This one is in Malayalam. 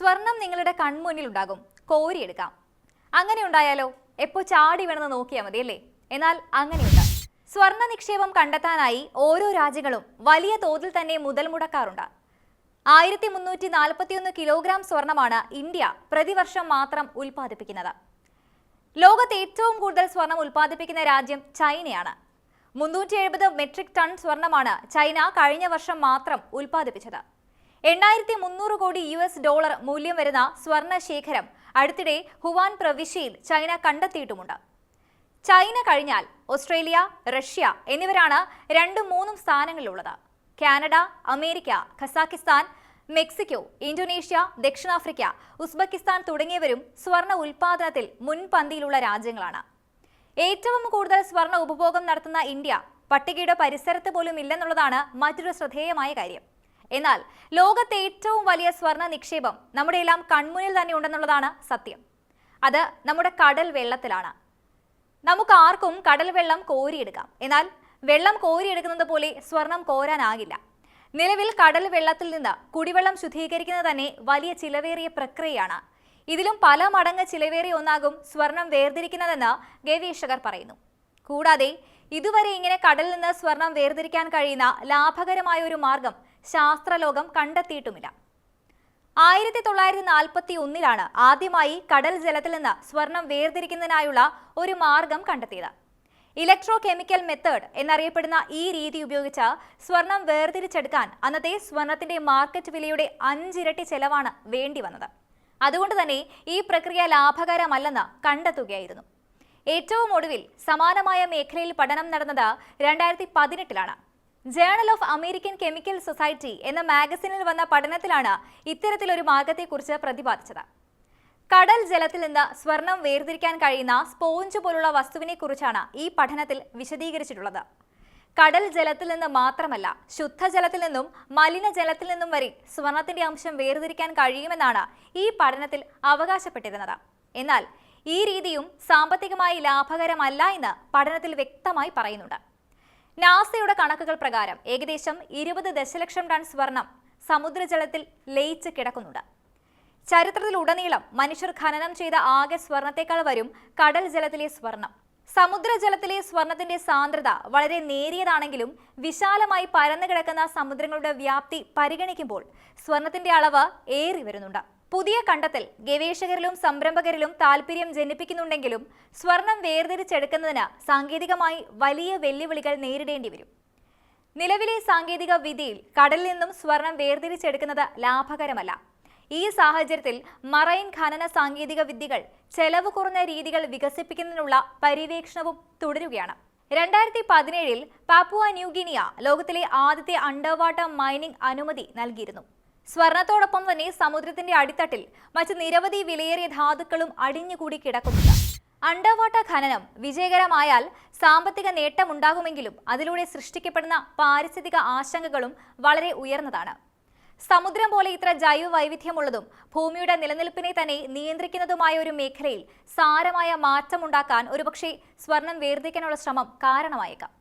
സ്വർണം നിങ്ങളുടെ കൺമുന്നിൽ ഉണ്ടാകും കോരിയെടുക്കാം. അങ്ങനെ ഉണ്ടായാലോ എപ്പോ ചാടി വേണമെന്ന് നോക്കിയാൽ മതി അല്ലേ എന്നാൽ അങ്ങനെയുണ്ട്. സ്വർണ നിക്ഷേപം കണ്ടെത്താനായി ഓരോ രാജ്യങ്ങളും വലിയ തോതിൽ തന്നെ മുതൽ മുടക്കാറുണ്ട് ആയിരത്തി മുന്നൂറ്റി നാൽപ്പത്തിയൊന്ന് കിലോഗ്രാം സ്വർണമാണ് ഇന്ത്യ പ്രതിവർഷം മാത്രം ഉൽപ്പാദിപ്പിക്കുന്നത്. ലോകത്ത് ഏറ്റവും കൂടുതൽ സ്വർണം ഉൽപ്പാദിപ്പിക്കുന്ന രാജ്യം ചൈനയാണ്. മുന്നൂറ്റി എഴുപത് മെട്രിക് ടൺ സ്വർണമാണ് ചൈന കഴിഞ്ഞ വർഷം മാത്രം ഉൽപ്പാദിപ്പിച്ചത്. എണ്ണായിരത്തി മുന്നൂറ് കോടി യു എസ് ഡോളർ മൂല്യം വരുന്ന സ്വർണ ശേഖരം അടുത്തിടെ ഹുവാൻ പ്രവിശ്യയിൽ ചൈന കണ്ടെത്തിയിട്ടുമുണ്ട്. ചൈന കഴിഞ്ഞാൽ ഓസ്ട്രേലിയ റഷ്യ എന്നിവരാണ് രണ്ടും മൂന്നും സ്ഥാനങ്ങളിലുള്ളത്. Canada America Kazakhstan Mexico Indonesia ദക്ഷിണാഫ്രിക്ക ഉസ്ബെക്കിസ്ഥാൻ തുടങ്ങിയവരും സ്വർണ ഉൽപാദനത്തിൽ മുൻപന്തിയിലുള്ള രാജ്യങ്ങളാണ്. ഏറ്റവും കൂടുതൽ സ്വർണ ഉപഭോഗം നടത്തുന്ന ഇന്ത്യ പട്ടികയുടെ പരിസരത്ത് പോലും ഇല്ലെന്നുള്ളതാണ് മറ്റൊരു ശ്രദ്ധേയമായ കാര്യം. എന്നാൽ ലോകത്തെ ഏറ്റവും വലിയ സ്വർണ നിക്ഷേപം നമ്മുടെ എല്ലാം കൺമുന്നിൽ തന്നെ ഉണ്ടെന്നുള്ളതാണ് സത്യം. അത് നമ്മുടെ കടൽ വെള്ളത്തിലാണ്. നമുക്ക് ആർക്കും കടൽ വെള്ളം കോരിയെടുക്കാം. എന്നാൽ വെള്ളം കോരിയെടുക്കുന്നത് പോലെ സ്വർണം കോരാനാകില്ല. നിലവിൽ കടൽ വെള്ളത്തിൽ നിന്ന് കുടിവെള്ളം ശുദ്ധീകരിക്കുന്നത് തന്നെ വലിയ ചിലവേറിയ പ്രക്രിയയാണ്. ഇതിലും പല മടങ്ങ് ചിലവേറിയ ഒന്നാകും സ്വർണം വേർതിരിക്കുന്നതെന്ന് ഗവേഷകർ പറയുന്നു. കൂടാതെ ഇതുവരെ ഇങ്ങനെ കടലിൽ നിന്ന് സ്വർണം വേർതിരിക്കാൻ കഴിയുന്ന ലാഭകരമായ ഒരു മാർഗം ശാസ്ത്രലോകം കണ്ടെത്തിയിട്ടുമില്ല. ആയിരത്തി തൊള്ളായിരത്തി നാൽപ്പത്തി ഒന്നിലാണ് ആദ്യമായി കടൽ ജലത്തിൽ നിന്ന് സ്വർണം വേർതിരിക്കുന്നതിനായുള്ള ഒരു മാർഗം കണ്ടെത്തിയത്. ഇലക്ട്രോ കെമിക്കൽ മെത്തേഡ് എന്നറിയപ്പെടുന്ന ഈ രീതി ഉപയോഗിച്ച് സ്വർണം വേർതിരിച്ചെടുക്കാൻ അന്നത്തെ സ്വർണത്തിന്റെ മാർക്കറ്റ് വിലയുടെ അഞ്ചിരട്ടി ചെലവാണ് വേണ്ടി വന്നത്. അതുകൊണ്ട് തന്നെ ഈ പ്രക്രിയ ലാഭകരമല്ലെന്ന് കണ്ടെത്തുകയായിരുന്നു. ഏറ്റവും ഒടുവിൽ സമാനമായ മേഖലയിൽ പഠനം നടന്നത് രണ്ടായിരത്തി പതിനെട്ടിലാണ് journal of American chemical society എന്ന മാഗസിനിൽ വന്ന പഠനത്തിലാണ് ഇത്തരത്തിലൊരു മാർഗത്തെക്കുറിച്ച് പ്രതിപാദിച്ചത്. കടൽ ജലത്തിൽ നിന്ന് സ്വർണം വേർതിരിക്കാൻ കഴിയുന്ന സ്പോഞ്ച് പോലുള്ള വസ്തുവിനെ കുറിച്ചാണ് ഈ പഠനത്തിൽ വിശദീകരിച്ചിട്ടുള്ളത്. കടൽ ജലത്തിൽ നിന്ന് മാത്രമല്ല ശുദ്ധജലത്തിൽ നിന്നും മലിനജലത്തിൽ നിന്നും വരെ സ്വർണത്തിന്റെ അംശം വേർതിരിക്കാൻ കഴിയുമെന്നാണ് ഈ പഠനത്തിൽ അവകാശപ്പെട്ടിരുന്നത്. എന്നാൽ ഈ രീതിയും സാമ്പത്തികമായി ലാഭകരമല്ല എന്ന് പഠനത്തിൽ വ്യക്തമായി പറയുന്നുണ്ട്. നാസയുടെ കണക്കുകൾ പ്രകാരം ഏകദേശം ഇരുപത് ദശലക്ഷം ടൺ സ്വർണം സമുദ്രജലത്തിൽ ലയിച്ച് കിടക്കുന്നുണ്ട്. ചരിത്രത്തിലുടനീളം മനുഷ്യർ ഖനനം ചെയ്ത ആകെ സ്വർണത്തെക്കാൾ വരും കടൽ ജലത്തിലെ സ്വർണം. സമുദ്രജലത്തിലെ സ്വർണത്തിന്റെ സാന്ദ്രത വളരെ നേരിയതാണെങ്കിലും വിശാലമായി പരന്നു കിടക്കുന്ന സമുദ്രങ്ങളുടെ വ്യാപ്തി പരിഗണിക്കുമ്പോൾ സ്വർണത്തിന്റെ അളവ് ഏറി വരുന്നുണ്ട് പുതിയ കണ്ടെത്തൽ ഗവേഷകരിലും സംരംഭകരിലും താല്പര്യം ജനിപ്പിക്കുന്നുണ്ടെങ്കിലും സ്വർണം വേർതിരിച്ചെടുക്കുന്നതിന് സാങ്കേതികമായി വലിയ വെല്ലുവിളികൾ നേരിടേണ്ടി വരും. നിലവിലെ സാങ്കേതിക വിധിയിൽ കടലിൽ നിന്നും സ്വർണം വേർതിരിച്ചെടുക്കുന്നത് ലാഭകരമല്ല. ഈ സാഹചര്യത്തിൽ മറൈൻ ഖനന സാങ്കേതിക വിദ്യകൾ ചെലവ് കുറഞ്ഞ രീതികൾ വികസിപ്പിക്കുന്നതിനുള്ള പര്യവേക്ഷണവും തുടരുകയാണ്. രണ്ടായിരത്തി പതിനേഴിൽ പാപ്പുവ ന്യൂഗിനിയ ലോകത്തിലെ ആദ്യത്തെ അണ്ടർവാട്ടർ മൈനിംഗ് അനുമതി നൽകിയിരുന്നു. സ്വർണത്തോടൊപ്പം തന്നെ സമുദ്രത്തിന്റെ അടിത്തട്ടിൽ മറ്റ് നിരവധി വിലയേറിയ ധാതുക്കളും അടിഞ്ഞുകൂടി കിടക്കുന്നുണ്ട്. അണ്ടർവാട്ടർ ഖനനം വിജയകരമായാൽ സാമ്പത്തിക നേട്ടമുണ്ടാകുമെങ്കിലും അതിലൂടെ സൃഷ്ടിക്കപ്പെടുന്ന പാരിസ്ഥിതിക ആശങ്കകളും വളരെ ഉയർന്നതാണ്. സമുദ്രം പോലെ ഇത്ര ജൈവ വൈവിധ്യമുള്ളതും ഭൂമിയുടെ നിലനിൽപ്പിനെ തന്നെ നിയന്ത്രിക്കുന്നതുമായ ഒരു മേഖലയിൽ സാരമായ മാറ്റമുണ്ടാക്കാൻ ഒരുപക്ഷെ സ്വർണം വേർതിരിക്കാനുള്ള ശ്രമം കാരണമായേക്കാം.